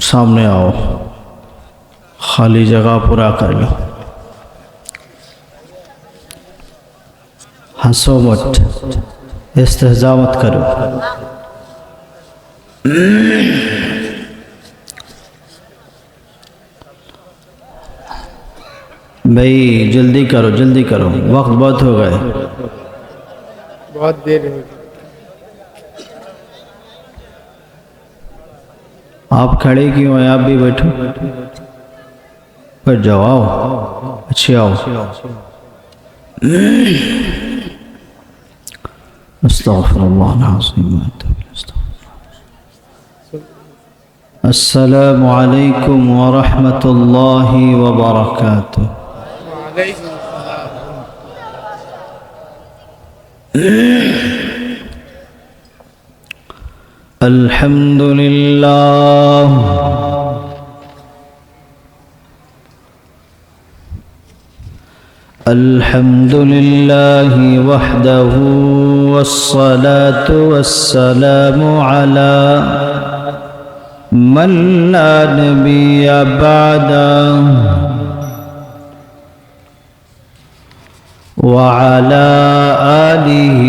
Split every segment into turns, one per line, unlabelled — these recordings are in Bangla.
सामने आओ खाली जगह पूरा कर लो हंसो मत इस्तेजा मत करो भाई जल्दी करो जल्दी करो वक्त बहुत हो गए
बहुत देर हो गई
آپ کھڑے کیوں ہیں؟ آپ بھی بیٹھو۔ پر جاؤ آؤ اچھے آؤ۔ استغفر اللہ العظیم۔ السلام علیکم ورحمت اللہ وبرکاتہ۔ وعلیکم
السلام۔
الحمد لله الحمد لله وحده والصلاة والسلام على من لا نبي بعده. وعلى آله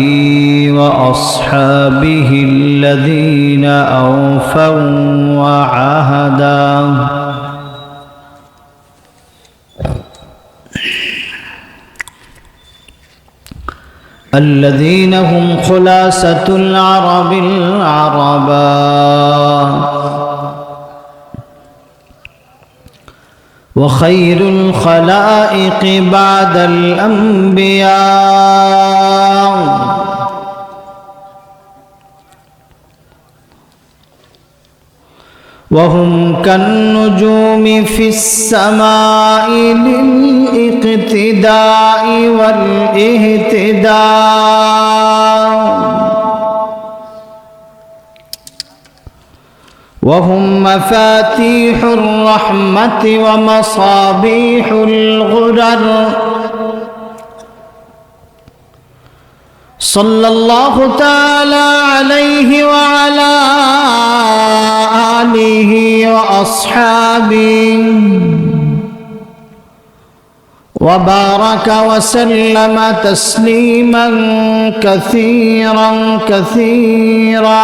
وأصحابه الذين أوفوا وعهدا. الذين هم خلاصة العرب العربا وخير الخلائق بعد الأنبياء. وهم كالنجوم في السماء للإقتداء والإهتداء. وهم مفاتيح الرحمة ومصابيح الغرر. صلى الله تعالى عليه وعلى آله وأصحابه. وبارك وسلم تسليما كثيرا كثيرا.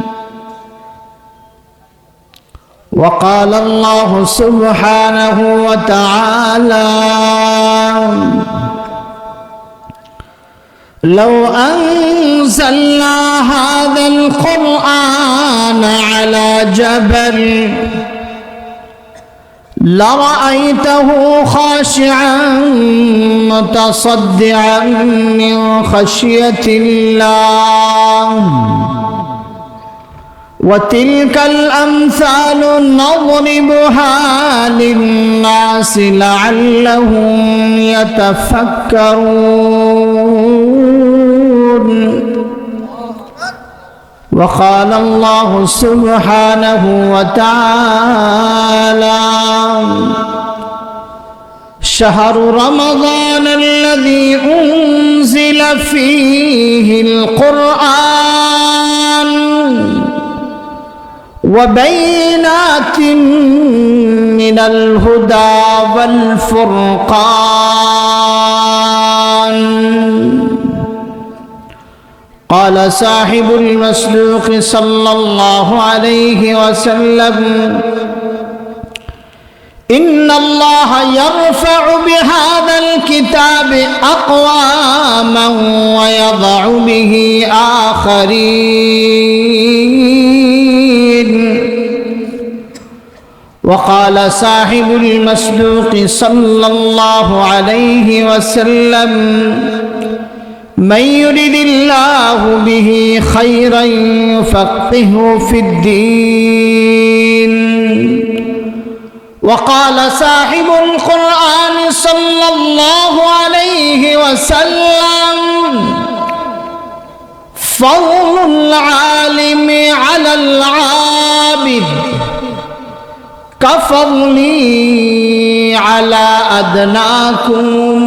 وقال الله سبحانه وتعالى لو أنزلنا هذا القرآن على جبل لرأيته خاشعا متصدعا من خشية الله. وتلك الأمثال نضربها للناس لعلهم يتفكرون. وقال الله سبحانه وتعالى شهر رمضان الذي أنزل فيه القرآن. وبينات من الهدى والفرقان.
قال صاحب المسلوق صلى الله عليه وسلم إن الله يرفع بهذا الكتاب أقواما ويضع به آخرين. وقال صاحب المسلوق صلى الله عليه وسلم من يرد الله به خيرا يفقهه في الدين. وقال صاحب القرآن صلى الله عليه وسلم فضل العالم على العابد. كفضلي على أدناكم.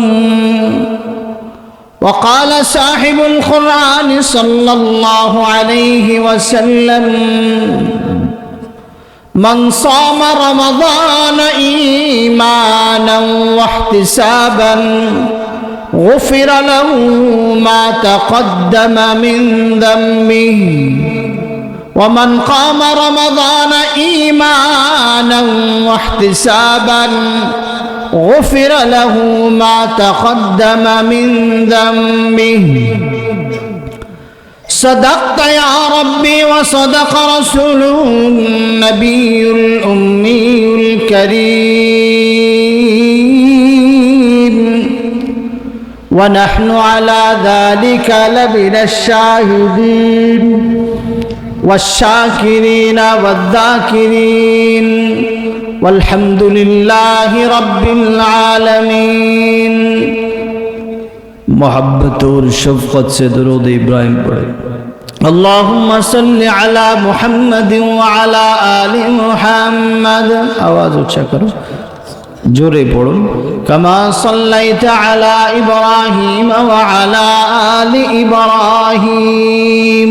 وقال صاحب القرآن صلى الله عليه وسلم من صام رمضان إيمانا واحتسابا غفر له ما تقدم من ذنبه ومن قام رمضان إيمانا واحتسابا غفر له ما تقدم من ذنبه. صدقت يا ربي وصدق رسوله النبي الأمي الكريم. ونحن على ذلك لمن الشاهدين. والشاكرين والذاكرين والحمد لله رب العالمين
محبت اور شفقت سے درود ابراہیم پڑھے
اللهم صل على محمد وعلى آل محمد
آواز اچھا کرو জোরে পড়ুন
কামা সাল্লাইতা আলা ইব্রাহিম ওয়া আলা আলি ইব্রাহিম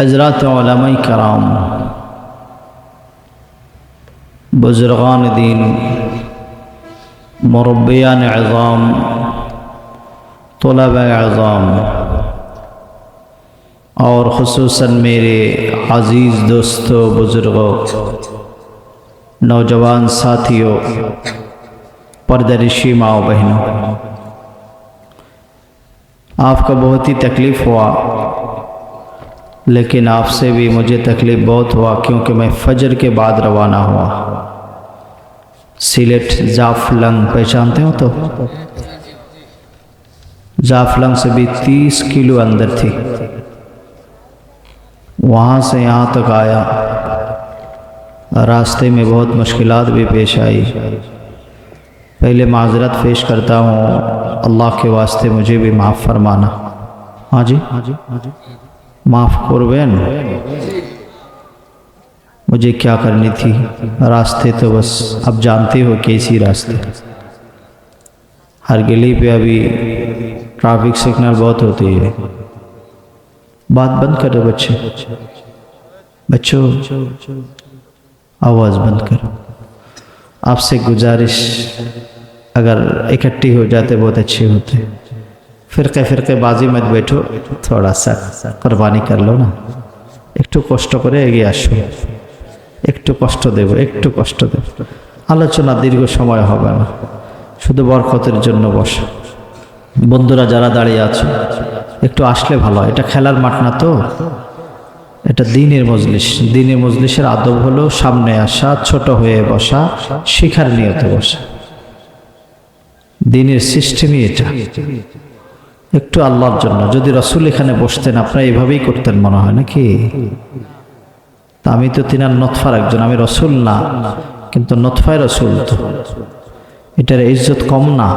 حضرات علماء کرام، بزرگان دین، مربیان عظام طلب عظام، اور خصوصاً میرے عزیز دوستو بزرگوں نوجوان ساتھیوں پردرشی ماں بہنوں، آپ کا بہت ہی تکلیف ہوا۔ لیکن آپ سے بھی مجھے تکلیف بہت ہوا کیونکہ میں فجر کے بعد روانہ ہوا۔ سیلٹ زعفلنگ پہچانتے ہو تو؟ زعفلنگ سے بھی تیس کلو اندر تھی۔ وہاں سے یہاں تک آیا۔ راستے میں بہت مشکلات بھی پیش آئی۔ پہلے معذرت پیش کرتا ہوں۔ اللہ کے واسطے مجھے بھی معاف فرمانا۔ ہاں جی ہاں جی ہاں جی؟ معاف کروین۔ مجھے کیا کرنی تھی؟ راستے تو بس، اب جانتے ہو کہ اسی راستے۔ ہر گلی پہ ابھی ٹرافک سگنل بہت ہوتی ہے بات بند کرو بچے۔ بچوں، آواز بند کرو آپ سے گزارش، اگر اکٹھی ہو جاتے بہت اچھے ہوتے۔ फ़िरके फ़िरके बाजी मत बैठो थोड़ा सा कुर्बानी कर लो ना একটু কষ্ট করে এগিয়ে আসো একটু কষ্ট দেব একটু কষ্ট দেব আলোচনা দীর্ঘ সময় হবে না শুধু বরকতের জন্য বসো বন্ধুরা যারা দাঁড়িয়ে আছো একটু আসলে ভালো হয় এটা খেলার মাঠ না তো এটা দিনের মজলিস দিনের মজলিসের আদব হলো সামনে আসা ছোট হয়ে বসা শিখার নিয়তে বসা দিনের সিস্টেমই এটা একটু আল্লাহর জন্য। যদি রসুল এখানে বসতেন, আপনারা এইভাবেই করতেন মনে হয় নাকি? তা আমি তো তিনার নতফার একজন, আমি রসুল না, কিন্তু নতফায় রসুল তো। এটার ইজ্জত কম না।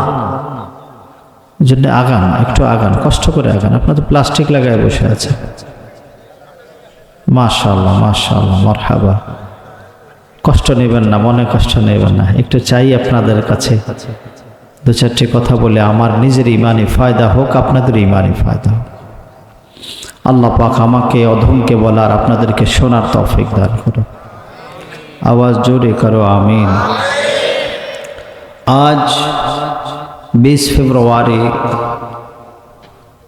জন্য আগান, একটু আগান, কষ্ট করে আগান। আপনার তো প্লাস্টিক লাগায় বসে আছে মাশাল্লাহ মাশাল্লাহ মারহাবা। কষ্ট নেবেন না, মনে কষ্ট নেবেন না। একটু চাই আপনাদের কাছে। دو ফায়দা হোক، আপনাদের ہمارے ফায়দা হোক। আল্লাহ পাক আমাকে অধমকে বলার আপনাদেরকে শোনার তফিক দান করো আওয়াজ জোরে করো، আমিন। کے سونا توبرواری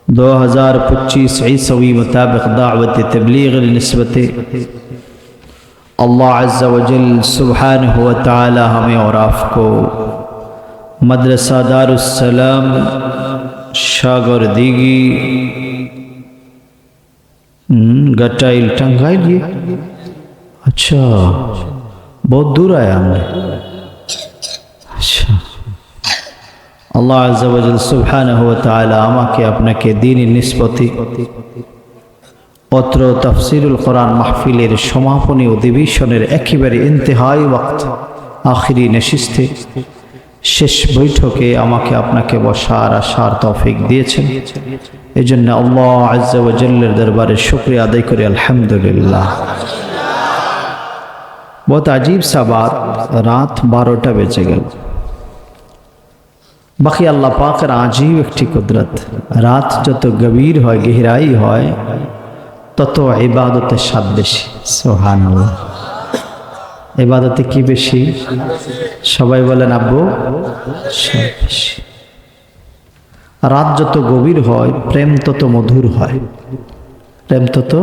دو ہزار پچیس عیسوی مطابق دعوت تبلیغ نسبت اللہ عز و جل سبحانہ و تعالی ہمیں اور آپ کو मदरसा दारुस्सलाम शागरदीगी हम्म, गटाइल टंगाइल ये अच्छा बहुत दूर आया हमने अच्छा আল্লাহ আজাল সুবহান আমাকে আপনাকে দিনই নিষ্পতি পত্র তফসিরুল কোরআন মাহফিলের সমাপনী অধিবেশনের একেবারে ইন্তেহাই ওয়াক্ত আখিরি নেশিস্তে শেষ বৈঠকে আমাকে আপনাকে বসার আসার তফিক দিয়েছেন। এই জন্য আল্লাহ আজ্জাল্লের দরবারে শুক্রিয়া আদায় করি, আলহামদুলিল্লাহ। বহুত আজীব সা বাত রাত বারোটা বেজে গেল। বাকি আল্লাহ পাকের আজীব একটি কুদরত। রাত যত গভীর হয়, গেহরাই হয়, তত ইবাদতের স্বাদ বেশি। সোহান ইবাদতে কি বেশি? সবাই বলেন, আব্বু রাত যত গভীর হয়, প্রেম তত মধুর হয়। প্রেম তত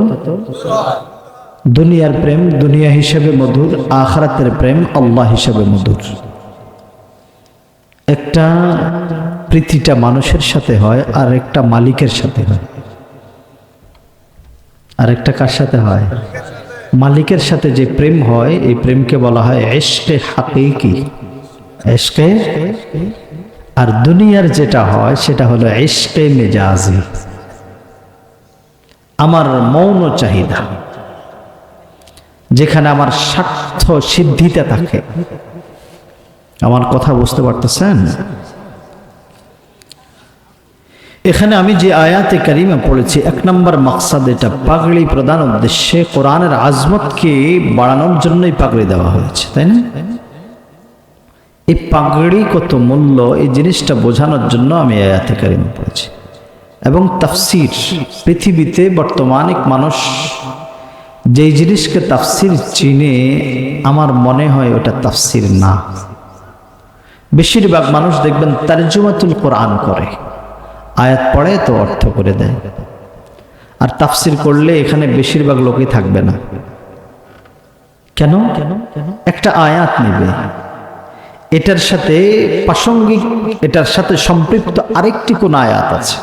দুনিয়ার প্রেম দুনিয়া হিসেবে মধুর, আখরাতের প্রেম আল্লাহ হিসেবে মধুর। একটা প্রীতিটা মানুষের সাথে হয়, আর একটা মালিকের সাথে হয়। আর একটা কার সাথে হয়? মালিকের সাথে যে প্রেম হয়, এই প্রেমকে বলা হয় এসকে হাকিকি। এসকে আর দুনিয়ার যেটা হয়, সেটা হলো এসকে মেজাজি। আমার মৌন চাহিদা, যেখানে আমার স্বার্থ সিদ্ধিতে থাকে। আমার কথা বুঝতে পারতেছেন? এখানে আমি যে আয়াতে কারিমা পড়েছি, এক নম্বর মাকসাদ এটা, পাগড়ি প্রধান উদ্দেশ্যে কোরআনের আজমতকে বাড়ানোর জন্যই পাগড়ি দেওয়া হয়েছে, তাই না? এই পাগড়ি কত মূল্য, এই জিনিসটা বোঝানোর জন্য আমি আয়াতে কারিমা পড়েছি। এবং তাফসির, পৃথিবীতে বর্তমানিক মানুষ যেই জিনিসকে তাফসির চিনে, আমার মনে হয় ওটা তাফসির না। বেশিরভাগ মানুষ দেখবেন তারজুমাতুল কোরআন করে। আয়াত পড়ে তো অর্থ করে দেয়। আর তাফসির করলে এখানে বেশিরভাগ লোকই থাকবে না। কেন? কেন একটা আয়াত নেবে। এটার সাথে প্রাসঙ্গিক, এটার সাথে সম্পৃক্ত আরেকটি কোন আয়াত আছে।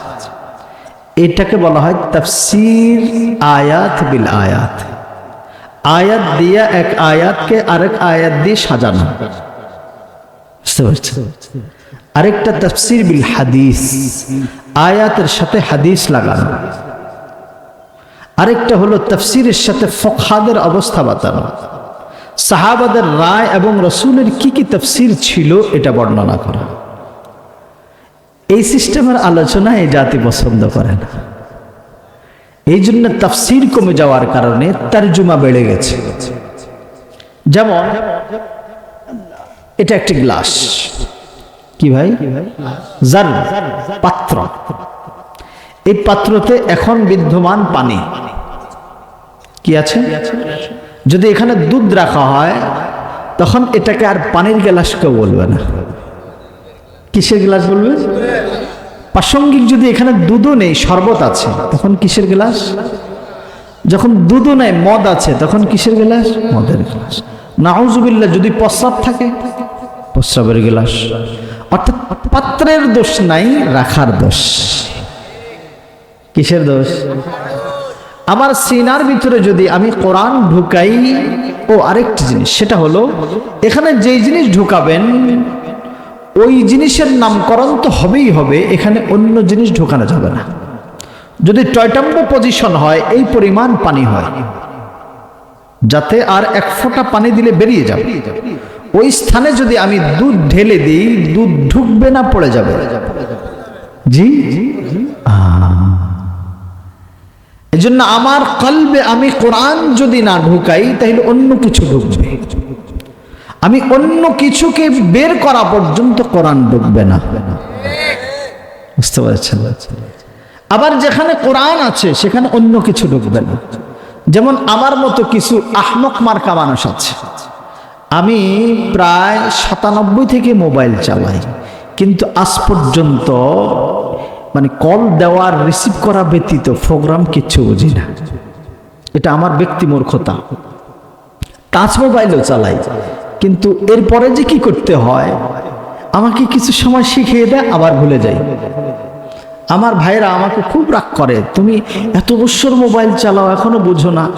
এটাকে বলা হয় তাফসির আয়াত বিল আয়াত। আয়াত দিয়া এক আয়াতকে আরেক আয়াত দিয়ে সাজানো। বুঝতে পারছেন? আরেকটা তফসির বিল হাদিস। আয়াতের সাথে হাদিস লাগানো। আরেকটা হলো তফসিরের সাথে ফখাদের অবস্থা বাতানো। সাহাবাদের রায় এবং রসুলের কি কি তফসির ছিল এটা বর্ণনা করা। এই সিস্টেমের আলোচনা এই জাতি পছন্দ করে না। এই জন্য তফসির কমে যাওয়ার কারণে তারজুমা বেড়ে গেছে। যেমন, এটা একটি গ্লাস। কি ভাই? জার, পাত্র। এই পাত্রতে এখন বিদ্যমান পানি। কি আছে? যদি এখানে দুধ রাখা হয়, তখন এটাকে আর পানির গ্লাস কেউ বলবে না। কিসের গ্লাস বলবে? প্রাসঙ্গিক যদি এখানে দুধও নেই, শরবত আছে, তখন কিসের গ্লাস? যখন দুধও নেই, মদ আছে, তখন কিসের গ্লাস? মদের গ্লাস। নাউজুবিল্লা যদি প্রস্রাব থাকে, প্রস্রাবের গ্লাস। অর্থাৎ পাত্রের দোষ নাই, রাখার দোষ। কিসের দোষ? আমার সিনার ভিতরে যদি আমি কোরআন ঢুকাই, ও আরেকটি জিনিস, সেটা হলো, এখানে যেই জিনিস ঢুকাবেন, ওই জিনিসের নামকরণ তো হবেই হবে, এখানে অন্য জিনিস ঢোকানো যাবে না। যদি টয়টাম্ব পজিশন হয়, এই পরিমাণ পানি হয়, যাতে আর এক ফোঁটা পানি দিলে বেরিয়ে যাবে। ওই স্থানে যদি আমি দুধ ঢেলে দিই, দুধ ঢুকবে না, পড়ে যাবে। জি? এই জন্য আমার কলবে আমি কোরআন যদি না ঢুকাই, তাহলে অন্য কিছু ঢুকবে। আমি অন্য কিছুকে বের করা পর্যন্ত কোরআন ঢুকবে না। বুঝতে পারছেন? আবার যেখানে কোরআন আছে, সেখানে অন্য কিছু ঢুকবে না। যেমন আমার মতো কিছু আহমক মার্কা মানুষ আছে। আমি প্রায় সাতানব্বই থেকে মোবাইল চালাই। কিন্তু আজ পর্যন্ত মানে কল দেওয়ার রিসিভ করা ব্যতীত প্রোগ্রাম কিচ্ছু বুঝি না। এটা আমার ব্যক্তি মূর্খতা। টাচ মোবাইলও চালাই। কিন্তু এরপরে যে কি করতে হয়, আমাকে কিছু সময় শিখিয়ে দেয়, আবার ভুলে যাই। আমার ভাইরা আমাকে খুব রাগ করে, তুমি এত বছর মোবাইল চালাও, এখনও বুঝো না।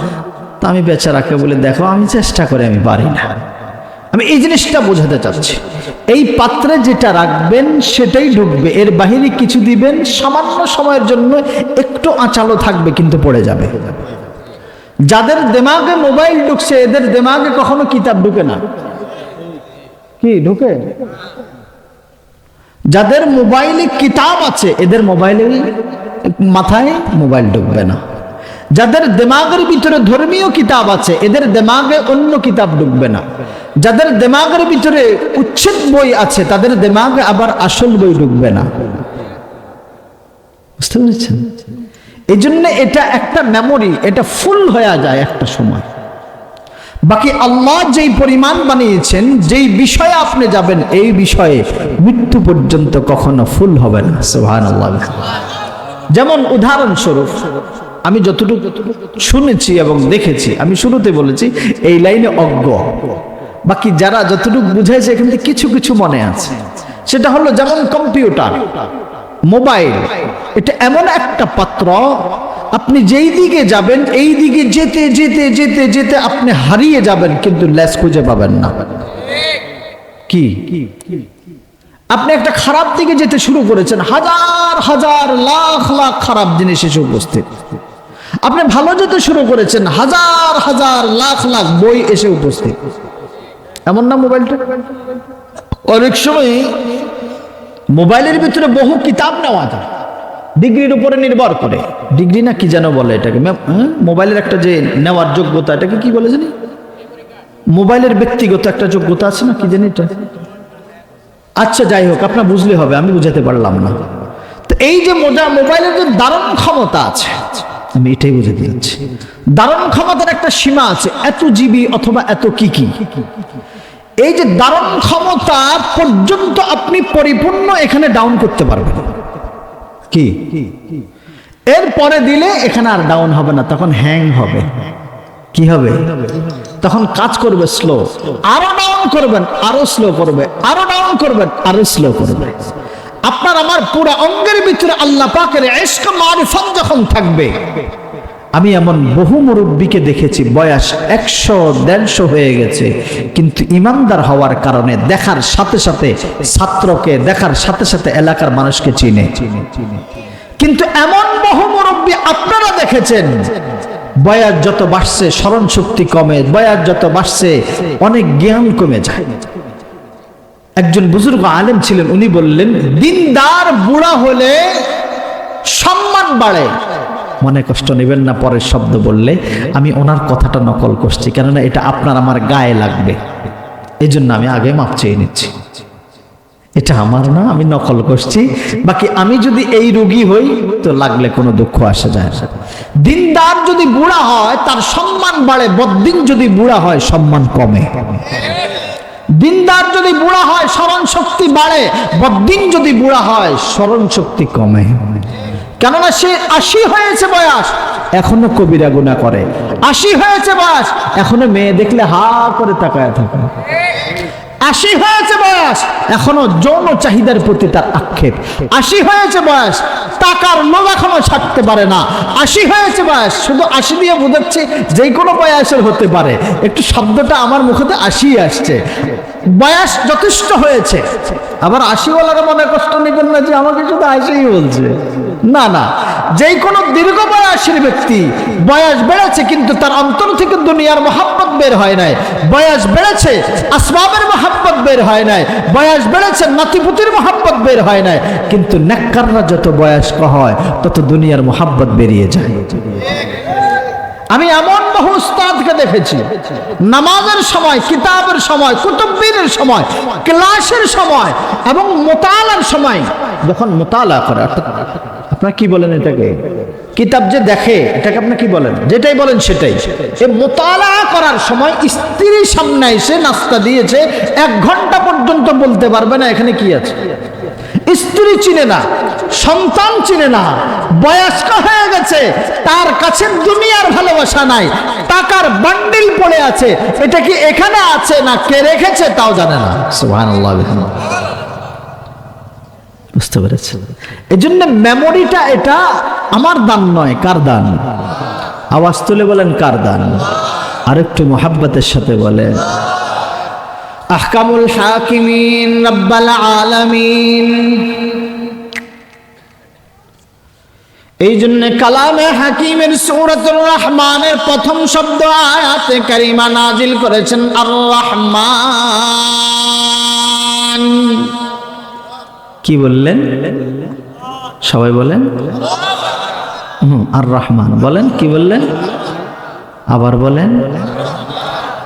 তা আমি বেচারাকে বলে, দেখো, আমি চেষ্টা করে আমি পারি না। আমি এই জিনিসটা বোঝাতে চাচ্ছি। এই পাত্রে যেটা রাখবেন, সেটাই ঢুকবে। এর বাহিরে কিছু দিবেন, সামান্য সময়ের জন্য একটু আঁচালো থাকবে, কিন্তু পড়ে যাবে। যাদের দেমাগে মোবাইল ঢুকছে, এদের দেমাগে কখনো কিতাব ঢুকে না। কি, ঢুকে? যাদের মোবাইলে কিতাব আছে, এদের মোবাইলে মাথায় মোবাইল ঢুকবে না। যাদের দেমাগের ভিতরে ধর্মীয় কিতাব আছে, এদের দেমাগে অন্য কিতাব ঢুকবে না। যাদের দেমাগের ভিতরে উচ্ছেদ বই আছে, তাদের দেমাগে আবার আসল বই ঢুকবে না। বুঝতে পেরেছেন? এই জন্য এটা একটা মেমোরি এটা ফুল হয়ে যায় একটা সময়। বাকি আল্লাহ যেই পরিমাণ বানিয়েছেন, যেই বিষয়ে আপনি যাবেন, এই বিষয়ে মৃত্যু পর্যন্ত কখনো ফুল হবে না যেমন উদাহরণস্বরূপ আমি যতটুকু শুনেছি এবং দেখেছি, আমি শুরুতে বলেছি, এই লাইনে অজ্ঞ। বাকি যারা যতটুকু বুঝাইছে, এখান থেকে কিছু কিছু মনে আছে। সেটা হলো যেমন কম্পিউটার, মোবাইল, এটা এমন একটা পাত্র, আপনি যেই দিকে যাবেন, এই দিকে যেতে যেতে যেতে যেতে আপনি হারিয়ে যাবেন, কিন্তু লেস খুঁজে পাবেন না। কি? আপনি একটা খারাপ দিকে যেতে শুরু করেছেন, হাজার হাজার, লাখ লাখ খারাপ জিনিস এসে উপস্থিত। আপনি ভালো যেতে শুরু করেছেন, হাজার হাজার, লাখ লাখ বই এসে উপস্থিত। এমন না মোবাইলটা? অনেক সময় মোবাইলের ভিতরে বহু কিতাব নেওয়া যায়, ডিগ্রির উপরে নির্ভর করে। ডিগ্রি না কি যেন বলে এটাকে? মোবাইলের একটা যে নেওয়ার যোগ্যতা, এটাকে কি বলে জানি? মোবাইলের ব্যক্তিগত একটা যোগ্যতা আছে না, কি জানি এটা? আচ্ছা যাই হোক, আপনার বুঝলে হবে, আমি বুঝাতে পারলাম না। তো এই যে মোজা, মোবাইলের যে দারুণ ক্ষমতা আছে আমি এটাই বুঝাতে যাচ্ছি। দারুণ ক্ষমতার একটা সীমা আছে, এত জিবি অথবা এত কি কি। এই যে দারুণ ক্ষমতা পর্যন্ত আপনি পরিপূর্ণ এখানে ডাউন করতে পারবেন। কি? এরপরে দিলে এখানে আর ডাউন হবে না, তখন হ্যাং হবে। কি হবে? তখন কাজ করবে স্লো আরও ডাউন করবেন, আরও স্লো করবে, আরও ডাউন করবেন, আরও স্লো করবে আপনার আমার পুরো অঙ্গের ভিতরে আল্লাহ পাকের এসক মারিফত যখন থাকবে, আমি এমন বহু মুরব্বীকে দেখেছি, বয়স একশো, দেড়শো হয়ে গেছে। কিন্তু ইমানদার হওয়ার কারণে দেখার সাথে সাথে ছাত্রকে, দেখার সাথে সাথে এলাকার মানুষকে চিনে। কিন্তু এমন বহু মুরব্বী আপনারা দেখেছেন, বয়াস যত বাড়ছে স্মরণ শক্তি কমে, বয়াস যত বাড়ছে, অনেক জ্ঞান কমে যায়। একজন বুজুর্গ আলেম ছিলেন, উনি বললেন, দিনদার বুড়া হলে সম্মান বাড়ে। মনে কষ্ট নেবেন না, পরের শব্দ বললে, আমি ওনার কথাটা নকল করছি, কেননা এটা আপনার আমার গায়ে লাগবে। এই জন্য আমি আগে মাপ চেয়ে নিচ্ছি। এটা আমার না, আমি নকল করছি, বাকি আমি যদি এই রুগী হই, তো লাগলে কোনো দুঃখ আসে যায় দিনদার যদি বুড়া হয়, তার সম্মান বাড়ে, বদ্দিন যদি বুড়া হয়, সম্মান কমে। দিনদার যদি বুড়া হয়, স্মরণ শক্তি বাড়ে। বদিন যদি বুড়া হয়, স্মরণ শক্তি কমে। কেননা সে আশি হয়েছে বয়স, এখনও কবিরা গুণা করে। আশি হয়েছে বয়স, এখনও মেয়ে দেখলে হা করে তাকায় থাকে। আশি হয়েছে বয়স। এখনও যৌন চাহিদার প্রতি তার আক্ষেপ। আশি হয়েছে বয়স, টাকার লোভ এখনও ছাড়তে পারে না। আশি হয়েছে বয়স, শুধু আশি দিয়ে বোঝাচ্ছে যে কোনো বয়সের হতে পারে। একটু শব্দটা আমার মুখেতে আশি আসছে। বয়স যথেষ্ট হয়েছে। আবার আশিওয়ালারা মনে কষ্ট নেবেন না যে আমাকে শুধু আশিই বলছে। না না।
যেই কোনো দীর্ঘ বয়সের ব্যক্তি বয়স বেড়েছে কিন্তু তার অন্তর থেকে দুনিয়ার মহাব্বত বের হয় নাই। বয়স বেড়েছে, আসবাবের মহাব্বত বের হয় নাই। বয়স বেড়েছে, নাতিপুতির মহাব্বত বের হয় নাই। কিন্তু নেককাররা যত বয়স্ক হয়, তত দুনিয়ার মহাব্বত বেরিয়ে যায়। আমি এমন বহু উস্তাদকে দেখেছি। নামাজের সময়, কিতাবের সময় কুতুব্বিনের সময়, ক্লাসের সময় এবং মোতালার সময়। যখন মোতালা করে আপনার কি বলেন এটাকে? কিতাব যে দেখে, এটাকে আপনি কি বলেন? যেটাই বলেন সেটাই। এই মোতালা করার সময় স্ত্রীর সামনে এসে নাস্তা দিয়েছে, এক ঘণ্টা পর্যন্ত বলতে পারবে না এখানে কি আছে। স্ত্রী চিনে না, সন্তান চিনে না, বয়স্ক হয়ে গেছে, তার কাছে দুনিয়ার ভালোবাসা নাই, টাকার বান্ডিল পড়ে আছে, এটা কি এখানে আছে না কে রেখেছে তাও জানে না। বুঝতে পেরেছে এই জন্য মেমোরিটা এটা আমার দান নয়, কার দান? আওয়াজ তুলে বলেন, কার দান? আরেকটু মোহাব্বতের সাথে বলেন। আহকামুল হাকিমিন, রব্বাল আলামিন। এই জন্য কালামে হাকিমের সূরাতুর রহমানের প্রথম শব্দ আয়াতে কারিমা নাজিল করেছেন আর রহমান কি বললেন? সবাই বলেন? হুম আর রহমান বলেন, কি বললেন? আবার বলেন?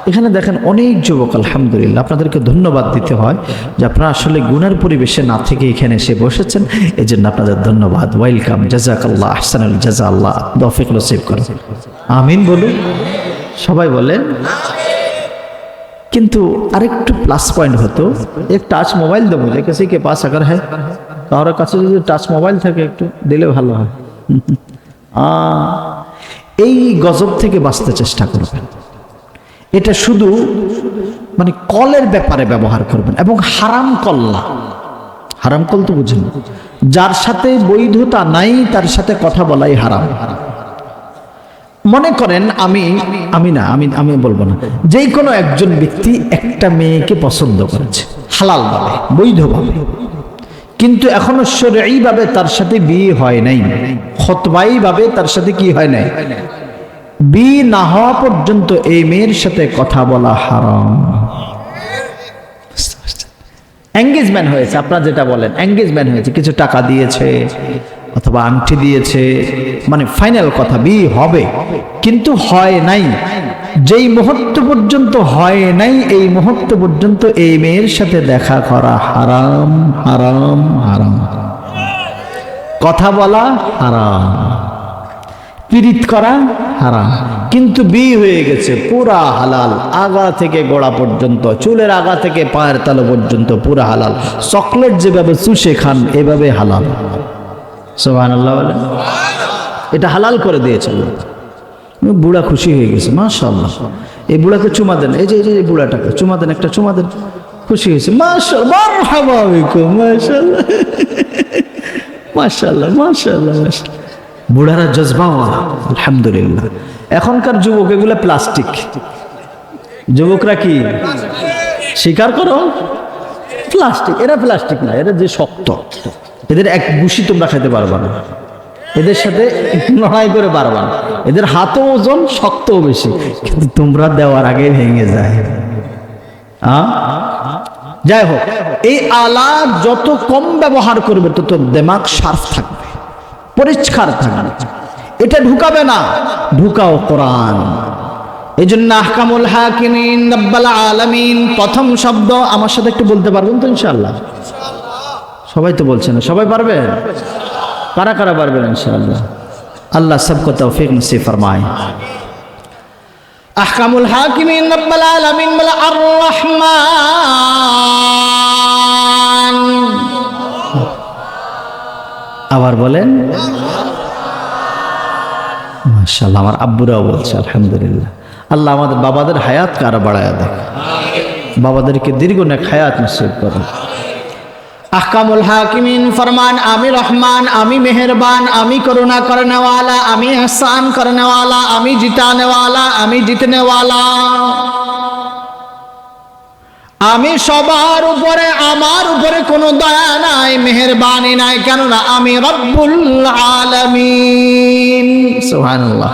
এখানে দেখেন অনেক যুবক, আলহামদুলিল্লাহ, আপনাদেরকে ধন্যবাদ দিতে হয় যে আপনারা আসলে গুণের পরিবেশে না থেকে এখানে এসে বসেছেন। এই জন্য আপনাদের ধন্যবাদ। ওয়েলকাম জাজাকাল্লাহ আহসানুল জাজা আল্লাহ দফিকুল সেভ করেন। আমিন বলুন। সবাই বলেন। কিন্তু আরেকটু প্লাস পয়েন্ট হতো। এক টাচ মোবাইল দেবো যে কাছে কে পাস আকার হ্যাঁ। কারোর কাছে যদি টাচ মোবাইল থাকে একটু দিলে ভালো হয়। এই গজব থেকে বাঁচতে চেষ্টা করবেন। এটা শুধু মানে কলের ব্যাপারে ব্যবহার করবেন এবং হারাম কল না। হারাম কল তো বুঝেন। যার সাথে বৈধতা নাই, তার সাথে কথা বলাই হারাম। মনে করেন আমি আমি না, আমি আমি বলব না। যে কোনো একজন ব্যক্তি একটা মেয়েকে পছন্দ করেছে, হালাল ভাবে বৈধভাবে কিন্তু এখনও এইভাবে তার সাথে বিয়ে হয় নাই ভাবে তার সাথে কি হয় নাই? বিয়ে না হওয়া পর্যন্ত এই মেয়ের সাথে কথা বলা হারাম। এঙ্গেজমেন্ট হয়েছে, আপনারা যেটা বলেন এঙ্গেজমেন্ট হয়েছে, কিছু টাকা দিয়েছে, অথবা আংটি দিয়েছে মানে ফাইনাল কথা বিয়ে হবে, কিন্তু হয় নাই। যেই মুহূর্ত পর্যন্ত হয় নাই, এই মুহূর্ত পর্যন্ত এই মেয়ের সাথে দেখা করা হারাম হারাম হারাম। কথা বলা হারাম। পীড়িত করা হারাম। কিন্তু বিয়ে হয়ে গেছে, পুরা হালাল। আগা থেকে গোড়া পর্যন্ত, চুলের আগা থেকে পায়ের তালো পর্যন্ত পুরা হালাল। চকলেট যেভাবে চুষে খান, এভাবে হালাল। এটা হালাল করে দিয়েছে বুড়া খুশি হয়ে গেছে মাশাল্লাহ এই বুড়াকে চুমা দেন। এই যে এই যে বুড়াটাকে চুমা দেন, একটা চুমা দেন। খুশি হয়েছে মাশাল্লাহ মাশাল্লাহ মাশাল্লাহ মাশাল্লাহ বুড়ারা জজবাওয়ালা আলহামদুলিল্লাহ। এখনকার যুবক এগুলো প্লাস্টিক। যুবকরা কি? স্বীকার করো? প্লাস্টিক। এরা প্লাস্টিক না, এরা যে শক্ত। এদের এক গুষি তোমরা খেতে পারবা না। এদের সাথে লড়াই করে পারবা না। এদের হাতও ওজন, শক্তও বেশি। কিন্তু তোমরা দেওয়ার আগে ভেঙে যায়। আ? যাই হোক, এই আলা যত কম ব্যবহার করবে, তত দেমাগ শার্প থাকবে। পরিষ্কার থাকবে এটা ঢুকাবে না, ঢুকাও কোরআন। এই জন্য আহকামুল হাকিমিন প্রথম শব্দ আমার সাথে একটু বলতে পারবেন তো ইনশাআল্লাহ? সবাই তো বলছে না, সবাই পারবেন কারা কারা পারবেন ইনশাআল্লাহ? আল্লাহ সবকো তৌফিক নসিব ফরমায়। আহকামুল হাকিমিন রব্বাল বলে আর রহমান আবার বলেন মাশাল্লাহ আমার আব্বুরাও বলছে, আলহামদুলিল্লাহ। আল্লাহ আমাদের বাবাদের হায়াতকে আরও বাড়ায় দেয় বাবাদেরকে দীর্ঘ নেক হায়াত নসিব করে আহকামুল হাকিমিন ফরমান, আমি রহমান, আমি মেহেরবান, আমি করুণা করনেওয়ালা, আমি এহসান করনেওয়ালা, আমি জিতানেওয়ালা, আমি জিতনেওয়ালা। আমি সবার উপরে, আমার উপরে কোনো দয়া নাই, মেহেরবানি নাই, কেননা আমি রব্বুল আলামিন। সুবহানাল্লাহ।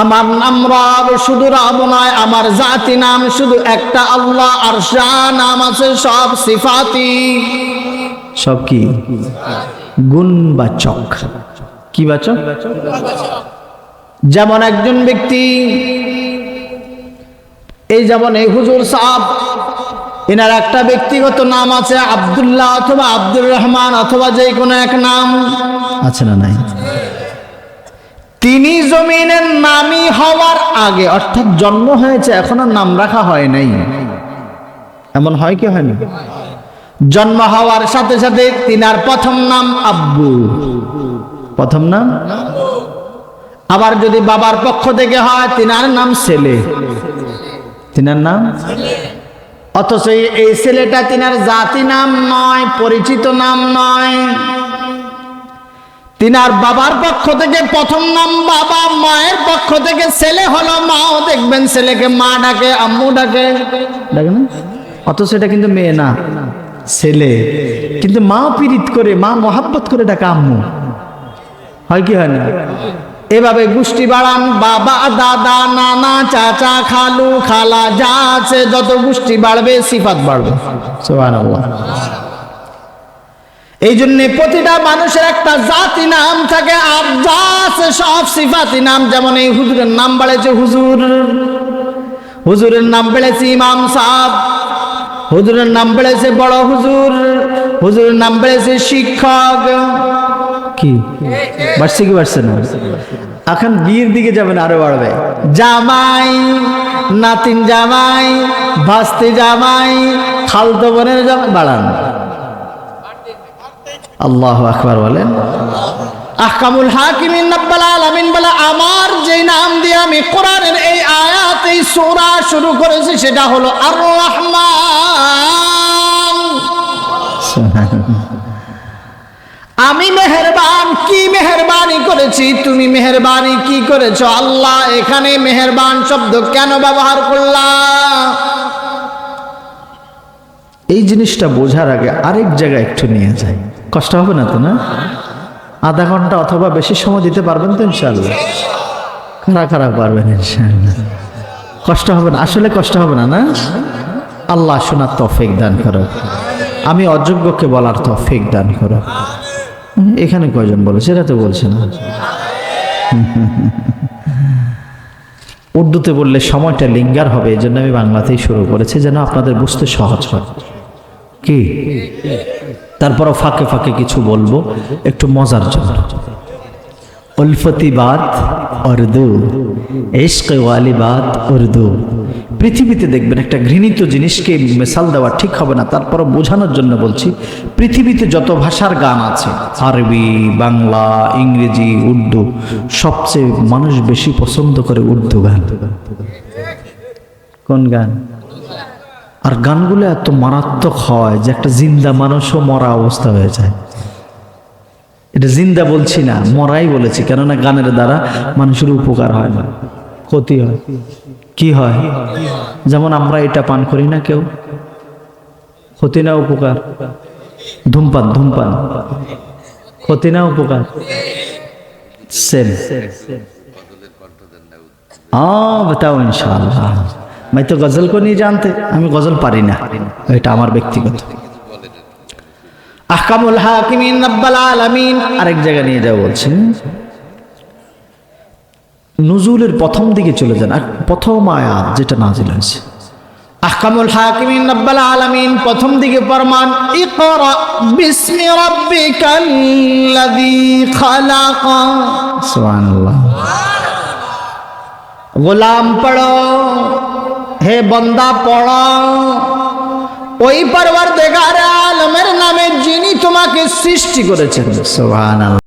আমার নাম রব, শুধু রব নয়, আমার জাতি নাম শুধু একটা আল্লাহ, আর শাহ নাম আছে সব সিফাতি।
সব কি? গুণবাচক। কি বাচক?
যেমন একজন ব্যক্তি এই যেমন এই হুজুর সাহ এনার একটা ব্যক্তিগত নাম আছে আব্দুল্লাহ অথবা আব্দুর রহমান অথবা যে কোনো এক নাম।
আছে না নাই?
তিনি জমিনের নামই হওয়ার আগে অর্থাৎ জন্ম হয়েছে এখনও নাম রাখা হয় নাই।
এমন হয় কি হয়নি
জন্ম হওয়ার সাথে সাথে তিনার প্রথম নাম আব্বু।
প্রথম নাম?
আবার যদি বাবার পক্ষ থেকে হয় তিনার নাম ছেলে।
তিনার নাম?
অথচ এই- ছেলেটা তিনার জাতি নাম নয়, পরিচিত নাম নয়। তিনার বাবার পক্ষ থেকে প্রথম নাম বাবা, মায়ের পক্ষ থেকে ছেলে হলো মাও দেখবেন ছেলেকে মা ডাকে, আম্মু ডাকে।
দেখে না? অথচ এটা কিন্তু মেয়ে না, ছেলে। কিন্তু মা পীড়িত করে, মা মহাব্বত করে ডাকা আম্মু। হয় কি হয় না?
এভাবে গোষ্ঠী বাড়ান, বাবা, দাদা, নানা, চাচা, খালু, খালা, যা আছে যত গোষ্ঠী বাড়বে, সিফাত বাড়বে। এই জন্য প্রতিটা মানুষের একটা জাতি নাম থাকে, আর যা আছে সব সিফাতি নাম, যেমন এই হুজুরের নাম বেড়েছে হুজুর। হুজুরের নাম বেড়েছে ইমাম সাহ হুজুরের নাম বেড়েছে বড় হুজুর। হুজুরের নাম বেড়েছে শিক্ষক।
কি? বাড়ছে কি বাড়ছে না? এখন বিয়ের দিকে যাবেন আরও বাড়বে।
জামাই, নাতিন জামাই, ভাস্তি জামাই, খালতো বোনের জামাই, বাড়ান।
আল্লাহ আকবার বলেন।
আহকামুল হাকিমিন রাব্বাল আলামিন বলে, আমার যে নাম দিয়ে আমি কোরআনের এই আয়াত, এই সূরা শুরু করেছি, সেটা হলো আর রহমান আমি মেহেরবান, কি মেহেরবানি করেছি? তুমি মেহেরবানি কি করেছ? আল্লাহ, এখানে মেহেরবান শব্দ কেন ব্যবহার করলা?
এই জিনিসটা বোঝার আগে আরেক জায়গায় একটু নিয়ে যাই। কষ্ট হবে না তো, না? আধা ঘণ্টা অথবা বেশি সময় দিতে পারবেন তো ইনশাল্লাহ খারাপ খারাপ পারবেন ইনশাল্লাহ কষ্ট হবে না, আসলে কষ্ট হবে না না? আল্লাহ শোনার তফিক দান করো আমি অযোগ্যকে বলার তফিক দান করো এখানে কয়জন বলে? সেটা তো বলছে না। উর্দুতে বললে সময়টা লিঙ্গার হবে এই জন্য আমি বাংলাতেই শুরু করেছি, যেন আপনাদের বুঝতে সহজ হয়। কি? তারপরও ফাঁকে ফাঁকে কিছু বলব, একটু মজার জন্য। উলফতি বাত উর্দু, ইশক ওয়ালি বাত উর্দু। পৃথিবীতে দেখবেন একটা ঘৃণিত জিনিসকে মেশাল দেওয়া ঠিক হবে না, তারপরও বোঝানোর জন্য বলছি, পৃথিবীতে যত ভাষার গান আছে, আরবি, বাংলা, ইংরেজি, উর্দু, সবচেয়ে মানুষ বেশি পছন্দ করে উর্দু গান। কোন গান? আর গানগুলো এত মারাত্মক হয় যে একটা জিন্দা মানুষও মরা অবস্থা হয়ে যায়। এটা জিন্দা বলছি না মরাই বলেছি কেননা গানের দ্বারা মানুষের উপকার হয় না ক্ষতি হয় কি হয় যেমন আমরা এটা পান করি না কেউ ক্ষতি না উপকার ধূমপান ধূমপান ক্ষতি না উপকার সেম हाँ बताओ इंशाल्लाह मैं तो गजल को नहीं जानते আমি গজল পারি না এটা আমার ব্যক্তিগত
আহকামুল হাকিমিন রাব্বাল আলামিন।
আরেক জায়গায় নিয়ে যাও বলছেন নজুলের প্রথম দিকে চলে যান। আর প্রথম আয়াত যেটা নাজিল হয়েছে।
আহকামুল হাকিমিন রাব্বাল আলামিন প্রথম দিকে ফরমান, ইকরা বিসমি রাব্বিকাল্লাযী খালাক।
সুবহানাল্লাহ।
গোলাম পড়ো, হে বন্দা পড়ো। ওই পরবর্তীকার আলমের নামে যিনি তোমাকে সৃষ্টি করেছেন
সুবহানাল্লাহ।